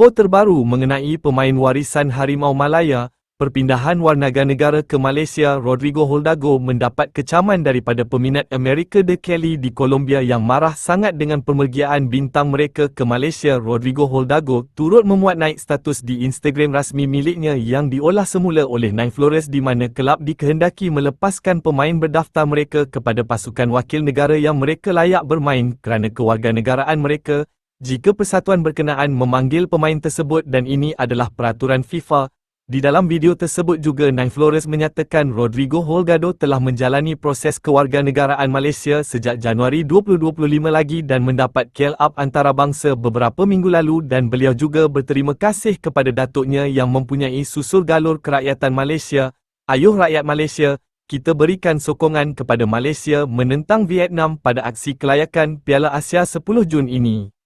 Info terbaru mengenai pemain warisan Harimau Malaya, perpindahan warga negara ke Malaysia Rodrigo Holdago mendapat kecaman daripada peminat Amerika De Kelly di Colombia yang marah sangat dengan pemergian bintang mereka ke Malaysia. Rodrigo Holdago turut memuat naik status di Instagram rasmi miliknya yang diolah semula oleh Nine Flores di mana kelab dikehendaki melepaskan pemain berdaftar mereka kepada pasukan wakil negara yang mereka layak bermain kerana kewarganegaraan mereka jika persatuan berkenaan memanggil pemain tersebut dan ini adalah peraturan FIFA, di dalam video tersebut juga Nine Flores menyatakan Rodrigo Holgado telah menjalani proses kewarganegaraan Malaysia sejak Januari 2025 lagi dan mendapat KL Up antarabangsa beberapa minggu lalu dan beliau juga berterima kasih kepada datuknya yang mempunyai susul galur kerakyatan Malaysia, ayuh rakyat Malaysia, kita berikan sokongan kepada Malaysia menentang Vietnam pada aksi kelayakan Piala Asia 10 Jun ini.